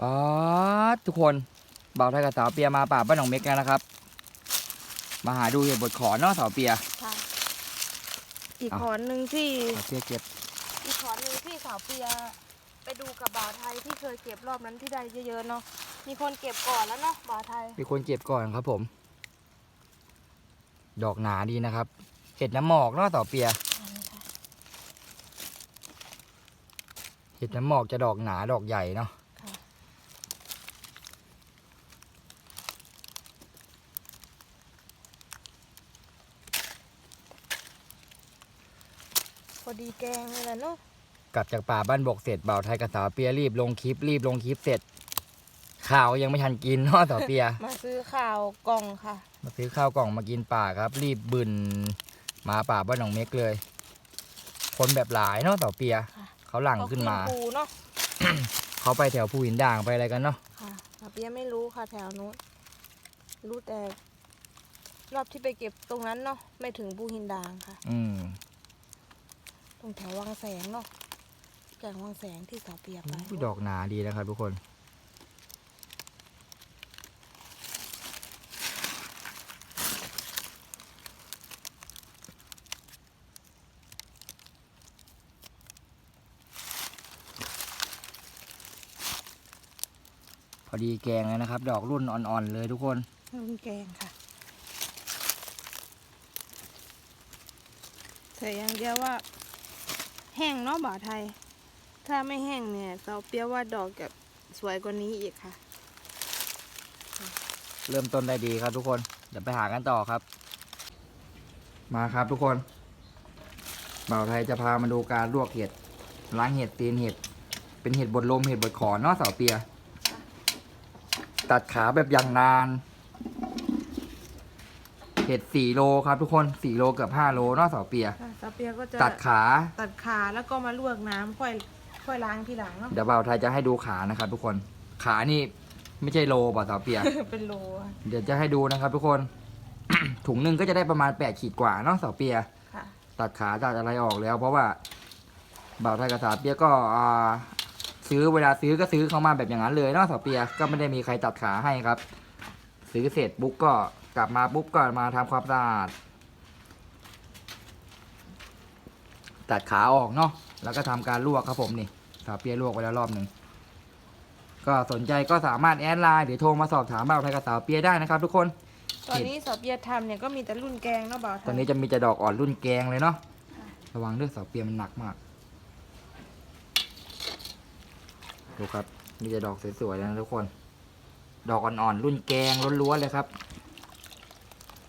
ป๊าดทุกคนบ่าวไทยกับสาวเปียมาป่าบ้านหนองเม็กกันนะครับ มาหาดูเห็ดบดขอนเนาะสาวเปียค่ะอีกอะขอนหนึ่งที่สาวเปียเก็บ อีกขอนหนึ่งที่สาวเปีย ไปดูกับบ่าวไทยที่เคยเก็บรอบนั้นที่ได้เยอะๆเนาะมีคนเก็บก่อนแล้วเนาะบ่าวไทยมีคนเก็บก่อนครับผม ดอกหนาดีนะครับ เห็ดน้ำหมอกเนาะสาวเปียอันนี้ค่ะเห็ดน้ำหมอกจะดอกหนาดอกใหญ่เนาะ ค่ะ พอ ดีแกงเลยแหละเนาะกลับจากป่าบ้านบกเสร็จบ่าวไทยกับสาวเปียรีบลงคลิปรีบลงคลิปเสร็จข้าวยังไม่ทันกินเนาะสาวเปีย มาซื้อข้าวกล่องค่ะ มาซื้อข้าวกล่องมากินป่าครับ รีบบึนมาป่าบ้านหนองเม็กเลย คนแบบหลายเนาะสาวเปีย ค่ะ เขาหลั่งขึ้นมาก็ภูเนาะเขาไปแถวภูหินด่างไปอะไรกันเนาะค่ะสาวเปียไม่รู้ค่ะแถวนู้นรู้แต่รอบที่ไปเก็บตรงนั้นเนาะไม่ถึงภูหินดางค่ะ อืม ตรงแถววังแสงเนาะแก่งวังแสงที่สาวเปียไปอุ๊ยดอกหนาดีนะครับทุกคน พอดีแกงเลยนะครับ ดอกรุ่นอ่อนๆเลยทุกคนนุ่นแกงค่ะแต่อย่างเดียวว่า แห้งเนาะบ่าไทย ถ้าไม่แห้งเนี่ยเสาเปียว่าดอกกับสวยกว่านี้อีกค่ะ เริ่มต้นได้ดีครับทุกคน เดี๋ยวไปหากันต่อครับ มาครับทุกคนบ่าวไทยจะพามาดูการลวกเห็ด ล้างเห็ดตีนเห็ด เป็นเห็ดบดลมเห็ดบดขอนเนาะเสาวเปีย ตัดขาแบบอย่างนาน เห็ดสี่โลครับทุกคนสี่โลเกือบห้าโลเนาะเสาวเปีย ค่ะ เปียก็จะตัดขาตัดขาแล้วก็มาลวกน้ำค่อยค่อยล้างทีหลังเนาะ เดี๋ยวบ่าวไทยจะให้ดูขานะครับ ทุกคน ขานี่ไม่ใช่โลป่ะเสาวเปีย เป็นโลอะเดี๋ยวจะให้ดูนะครับ ทุกคน ถุงหนึ่งก็จะได้ประมาณแปดขีดกว่าเนาะเสาวเปีย ค่ะ ตัดขาตัดอะไรออกแล้ว เพราะว่าบ่าวไทยกับสาวเปียก็อ่าซื้อเวลาซื้อก็ซื้อเข้ามาแบบอย่างนั้นเลยเนาะสาวเปียก็ไม่ได้มีใครตัดขาให้ครับ ซื้อเสร็จปุ๊บก็กลับมาปุ๊บก็มาทำความสะอาด ตัดขาออกเนาะแล้วก็ทำการลวกครับผมนี่สาวเปียลวกไปแล้วรอบหนึ่งก็สนใจก็สามารถแอดไลน์หรือโทรมาสอบถามบ่าวไทยกับสาวเปียได้นะครับทุกคน ตอนนี้สาวเปียทำเนี่ยก็มีแต่รุ่นแกงเนาะบ่าวไทตอนยนี้จะมีแต่ดอกอ่อนรุ่นแกงเลยเนาะค่ะระวังด้วยเสาเปียมันหนักมากดูครับมีแต่ดอกสวยๆนะทุกคน ดอกอ่อนๆรุ่นแกงล้วนๆเลยครับ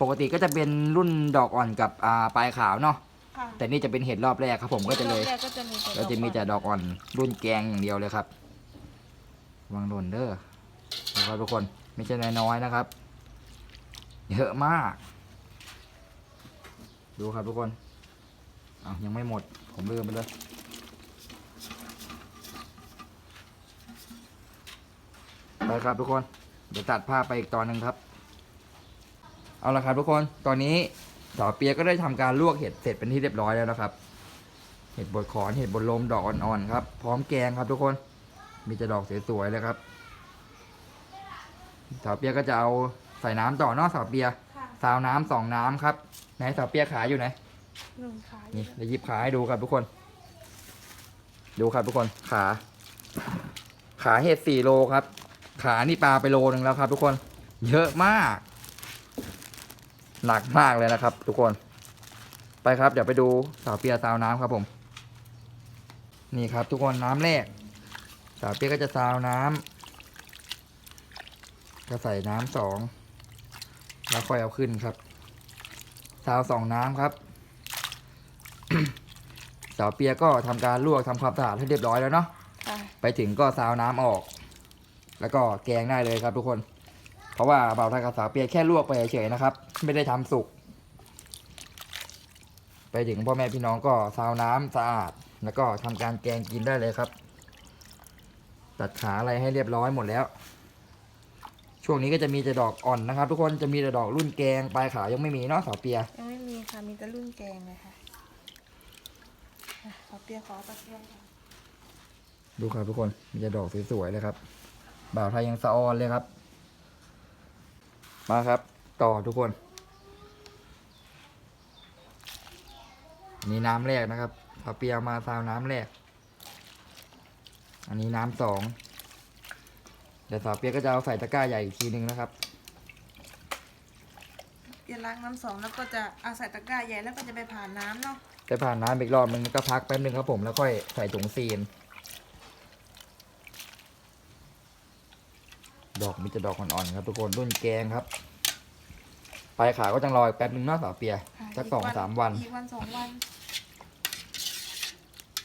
ปกติก็จะเป็นรุ่นดอกอ่อนกับอ่าปลายขาวเนาะ ค่ะแต่นี่จะเป็นเห็ดรอบแรกครับผมก็จะเลย รอบแรกก็จะมีแต่ก็จะมีแต่ดอกดอกอ่อนรุ่นแกงอย่างเดียวเลยครับระวังโดนเด้อดูครับทุกคนไม่ใช่น้อยๆนะครับ เยอะมาก ดูครับทุกคนอ้าวยังไม่หมด ผมลืมไปเลยไปครับทุกคน เดี๋ยวตัดภาพไปอีกตอนหนึ่งครับ เอาละครับทุกคนตอนนี้ สาวเปียก็ได้ทำการลวกเห็ดเสร็จเป็นที่เรียบร้อยแล้วนะครับ เห็ดบดขอนเห็ดบดลมดอกอ่อนๆครับ พร้อมแกงครับทุกคน มีแต่ดอกสวยๆเลยครับสาวเปียก็จะเอาใส่น้ำต่อเนอกสาวเปียค่ะซาวน้ำสองน้ำครับไหนสาวเปียขาอยู่ไหนหนึ่งขานี่เดี๋ยวหยิบขาให้ดูครับทุกคน ดูครับทุกคนขา ขาเห็ดสี่โลครับ ขานี่ปลาไปโลหนึ่งแล้วครับ ทุกคน เยอะมาก หนักมากเลยนะครับ ทุกคน ไปครับ เดี๋ยวไปดูสาวเปียซาวน้ำครับผม นี่ครับ ทุกคนน้ำแรก สาวเปียก็จะซาวน้ำก็ใส่น้ำสองแล้วค่อยเอาขึ้นครับซาวสองน้ำครับสาวเปียก็ทำการลวกทำความสะอาดให้เรียบร้อยแล้วเนาะค่ะไปถึงก็ซาวน้ำออก แล้วก็แกงได้เลยครับทุกคนเพ ราะว่าเบาไทยกับสาวเปียแค่ลวกไปเฉยๆนะครับ ไม่ได้ทำสุก ไปถึงพ่อแม่พี่น้องก็ซาวน้ำสะอาด แล้วก็ทำการแกงกินได้เลยครับ ตัดขาอะไรให้เรียบร้อยหมดแล้ว ช่วงนี้ก็จะมีแต่ดอกอ่อนนะครับ ทุกคนจะมีแต่ดอกรุ่นแกงปลายขาวยังไม่มีเนาะสาวเปียยังไม่มีค่ะมีแต่รุ่นแกงเลยค่ะอะสาวเปียขอตะเกียงค่ะดูครับทุกคนมีแต่ดอกสวยๆเลยครับบ่าวไทยยังสะออนเลยครับ มาครับ ต่อทุกคน นี่น้ำแรกนะครับเอาเปียมาซาวน้ำแรก อันนี้น้ำสองเดี๋ยวสาวเปียกก็จะเอาใส่ตะกร้าใหญ่อีกทีนึงนะครับเปียล้างน้ำสองแล้วก็จะเอาใส่ตะกร้าใหญ่แล้วก็จะไปผ่านน้ำเนาะ ไปผ่านน้ำอีกรอบนึงก็พักแป๊บนึงครับผมแล้วค่อยใส่ถุงซีน ดอกมีแต่ดอกอ่อนๆครับทุกคนรุ่นแกงครับไปขาก็จังรออีกแป๊บนึงเนาะสาวเปียค่ะสักสองสามวัน อีกวันสองวัน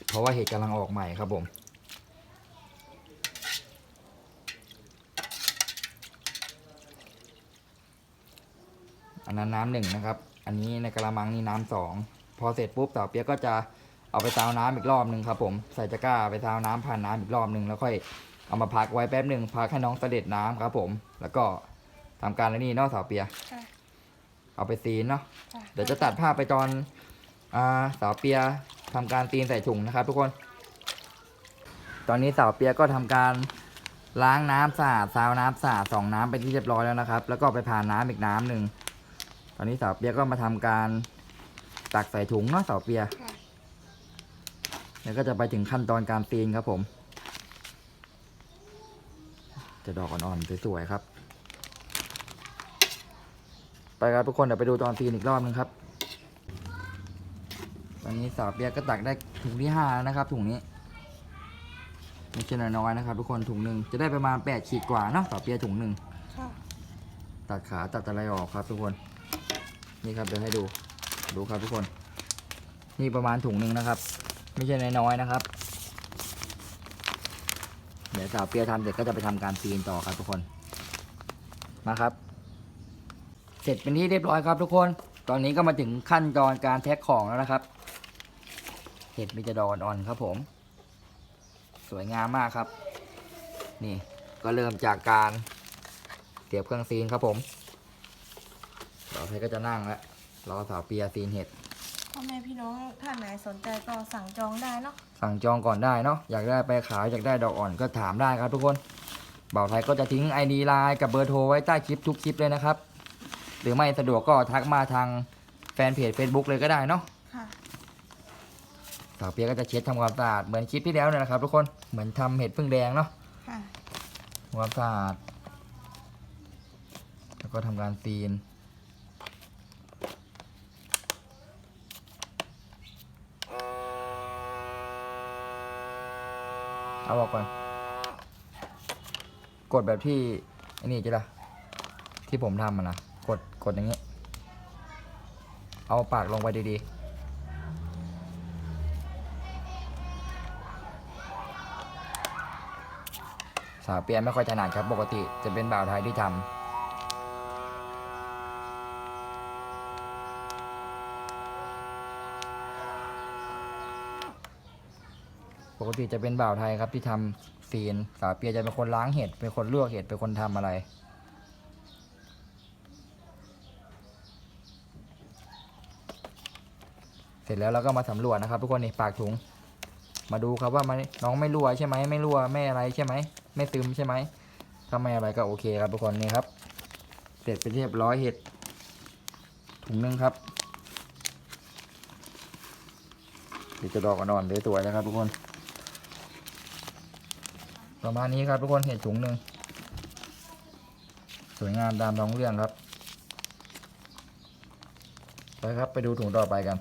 เพราะว่าเห็ดกำลังออกใหม่ครับผม อันนั้นน้ำหนึ่งนะครับ อันนี้ในกระมังนี่น้ำสอง พอเสร็จปุ๊บสาวเปียกก็จะเอาไปซาวน้ำอีกรอบหนึ่งครับผม ใส่ตะกร้าไปซาวน้ำผ่านน้ำอีกรอบหนึ่งแล้วค่อย เอามาพักไว้แป๊บหนึ่งพักให้น้องเสด็จน้ำครับ ผม แล้วก็ทำการแล้วนี่เนอกสาวเปียค่ะเอาไปซีนเนาะค่ะเดี๋ยวจะตัดภาพไปตอนอาสาวเปียทำการตีนใส่ถุงนะครับ ทุกคน ตอนนี้สาวเปียก็ทำการล้างน้ำสะอาดซาวน้ำสะอาดสองน้ำไปนที่เรียบร้อยแล้วนะครับ แล้วก็ไปผ่านน้ำอีกน้ำหนึ่งตอนนี้สาวเปียก็มาทำการตักใส่ถุงเนาะสาวเปียค่ะแล้วก็จะไปถึงขั้นตอนการตีนครับผม จะดอกอ่อนๆสวยๆครับ ไปครับทุกคนเดี๋ยวไปดูตอนตีนอีกรอบนึงครับ ตอนนี้สาวเปียกก็ตักได้ถุงที่ห้าแล้วนะครับ ถุงนี้ไม่ใช่น้อยๆนะครับ ทุกคนถุงหนึ่งจะได้ประมาณแปดขีดกว่าเนาะสาวเปียถุงหนึ่งค่ะตัดขาตัดอะไรออกครับทุกคนนี่ครับเดี๋ยวให้ดูดูครับทุกคน นี่ประมาณถุงหนึ่งนะครับ ไม่ใช่น้อยๆนะครับ เดี๋ยวสาวเปียทำเสร็จก็จะไปทำการตีนต่อครับทุกคนมาครับ เสร็จเป็นที่เรียบร้อยครับทุกคน ตอนนี้ก็มาถึงขั้นตอนการแท็กของแล้วนะครับ เห็ดมีจะดอกอ่อนครับผม สวยงามมากครับ นี่ก็เริ่มจากการเสียบเครื่องซีนครับผมต่อไปก็จะนั่งแล้วรอสาวเปียซีนเห็ด พ่อแม่พี่น้องท่านไหนสนใจก็สั่งจองได้เนาะสั่งจองก่อนได้เนาะอยากได้ไปขายอยากได้ดอกอ่อนก็ถามได้ครับทุกคนบ่าวไทยก็จะทิ้ง ID ไลน์กับเบอร์โทรไว้ใต้คลิปทุกคลิปเลยนะครับ หรือไม่สะดวกก็ทักมาทางแฟนเพจ Facebook เลยก็ได้เนาะค่ะสาวเปียก็จะเช็ดทำความสะอาดเหมือนคลิปที่แล้วเนี่ยนะครับ ทุกคนเหมือนทำเห็ดพึ่งแดงเนาะค่ะทำความสะอาดแล้วก็ทำการซีน เอาออกก่อน กดแบบที่อันี่จ้ะล่ะที่ผมทำอะนะกดกดอย่างนี้ เอาปากลงไปดีๆ สาวเปียไม่ค่อยถนัดครับ ปกติจะเป็นบ่าวไทยที่ทำ ปกติจะเป็นบ่าวไทยครับที่ทำซีนสาวเปียจะเป็นคนล้างเห็ดเป็นคนลวกเห็ดเป็นคนทำอะไร เสร็จแล้วเราก็มาสำรวจนะครับ ทุกคนนี่ปากถุง มาดูครับว่ามันน้องไม่รั่วใช่ไหมไม่รั่วไม่อะไรใช่ไหมไม่ซึมใช่ไหมถ้าไม่อะไรก็โอเคครับทุกคนนี่ครับ เสร็จไปเรียบร้อยเห็ดถุงหนึงครับเดี๋ยวจะดอกอ่อนๆสวยๆนะครับทุกคน ประมาณนี้ครับทุกคนเห็ดถุงหนึ่งสวยงามตามท้องเรื่องครับไปครับไปดูถุงต่อไปกัน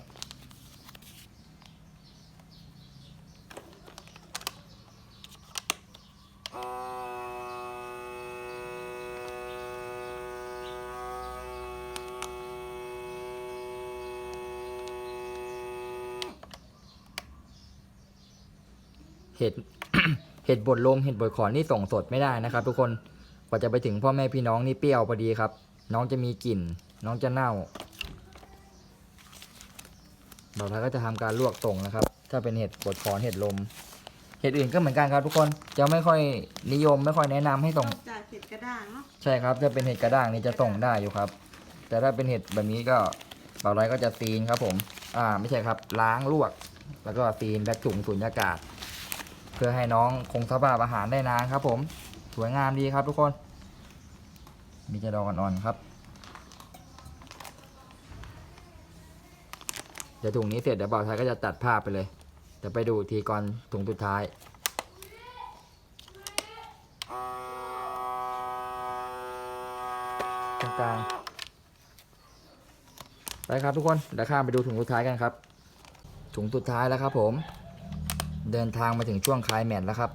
เห็ด เห็ดบดลมเห็ดบดขอนนี่ส่งสดไม่ได้นะครับ ทุกคนกว่าจะไปถึงพ่อแม่พี่น้องนี่เปรี้ยวพอดีครับ น้องจะมีกลิ่น น้องจะเน่าเราท้ายก็จะทำการลวกส่งนะครับ ถ้าเป็นเห็ดบดขอนเห็ดลม เห็ดอื่นก็เหมือนกันครับ ทุกคนจะไม่ค่อยนิยมไม่ค่อยแนะนำให้ส่งนอกจากเห็ดกระด้างเนาะใช่ครับถ้าเป็นเห็ดกระด้างนี่จะส่งได้อยู่ครับ แต่ถ้าเป็นเห็ดแบบนี้ก็บ่าวไรก็จะซีนครับผม อ่าไม่ใช่ครับล้างลวก แล้วก็ซีนแบคถุงสุญญากาศ เพื่อให้น้องคงสภาพอาหารได้นานครับ ผมสวยงามดีครับทุกคน มีจะดอกอ่อนๆครับ เดี๋ยวถุงนี้เสร็จเดี๋ยวบ่าวไทยก็จะตัดภาพไปเลยเดี๋ยวไปดูทีก่อนถุงสุดท้ายตรงกลางไปครับทุกคนเดี๋ยวข้ามไปดูถุงสุดท้ายกันครับ ถุงสุดท้ายแล้วครับผม เดินทางมาถึงช่วงคลายแมทแล้วครับ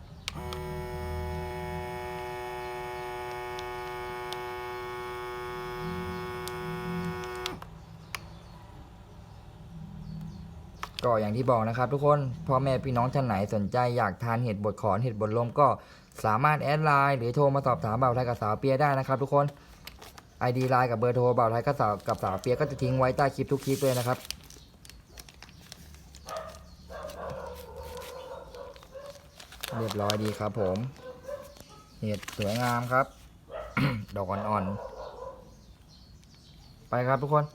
ก็อย่างที่บอกนะครับทุกคนพ่อแม่พี่น้องท่านไหนสนใจอยากทานเห็ดบดขอนเห็ดบดลมก็สามารถแอดไลน์หรือโทรมาสอบถามบ่าวไทยกับสาวเปียได้นะครับ ทุกคน ID ไลน์กับเบอร์โทรบ่าวไทยกับสาวกับสาวเปียก็จะทิ้งไว้ใต้คลิปทุกคลิปเลยนะครับ เรียบร้อยดีครับผมเห็ดสวยงามครับ ดอกอ่อนๆ ไปครับทุกคน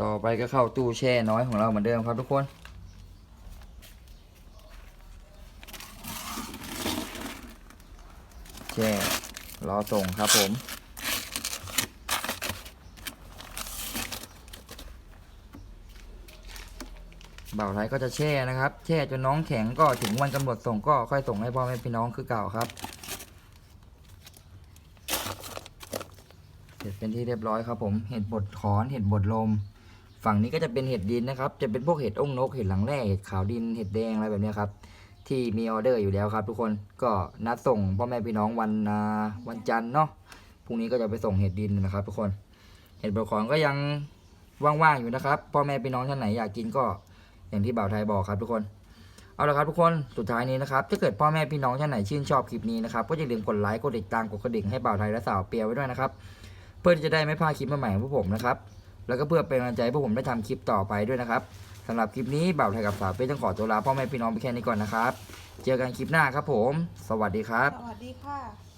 ต่อไปก็เข้าตู้แช่น้อยของเราเหมือนเดิมครับทุกคน แช่รอส่งครับผม บ่าวไทยก็จะแช่นะครับ แช่จนน้องแข็งก็ถึงวันกำหนดส่งก็ค่อยส่งให้พ่อแม่พี่น้องคือเก่าครับ เสร็จเป็นที่เรียบร้อยครับ ผมเห็ดบดขอนเห็ดบดลม ฝั่งนี้ก็จะเป็นเห็ดดินนะครับ จะเป็นพวกเห็ดองนกเห็ดหลังแร่เห็ดขาวดินเห็ดแดงอะไรแบบนี้ครับ ที่มีออเดอร์อยู่แล้วครับ ทุกคนก็นัดส่งพ่อแม่พี่น้องวันวันจันทร์เนาะพรุ่งนี้ก็จะไปส่งเห็ดดินนะครับ ทุกคน เห็ดบดขอนก็ยังว่างๆอยู่นะครับ พ่อแม่พี่น้องท่านไหนอยากกินก็ อย่างที่บ่าวไทยบอกครับทุกคนเอาละครับทุกคนสุดท้ายนี้นะครับถ้าเกิดพ่อแม่พี่น้องท่านไหนชื่นชอบคลิปนี้นะครับก็อย่าลืมกดไลค์กดติดตามกดกระดิ่งให้บ่าวไทยและสาวเปียไว้ด้วยนะครับเพื่อที่จะได้ไม่พลาดคลิปใหม่ๆของพวกผมนะครับแล้วก็เพื่อเป็นกำลังใจให้พวกผมได้ทำคลิปต่อไปด้วยนะครับสำหรับคลิปนี้บ่าวไทยกับสาวเปียต้องขอตัวลาพ่อแม่พี่น้องไปแค่นี้ก่อนนะครับ เจอกันคลิปหน้าครับผม สวัสดีครับ สวัสดีค่ะ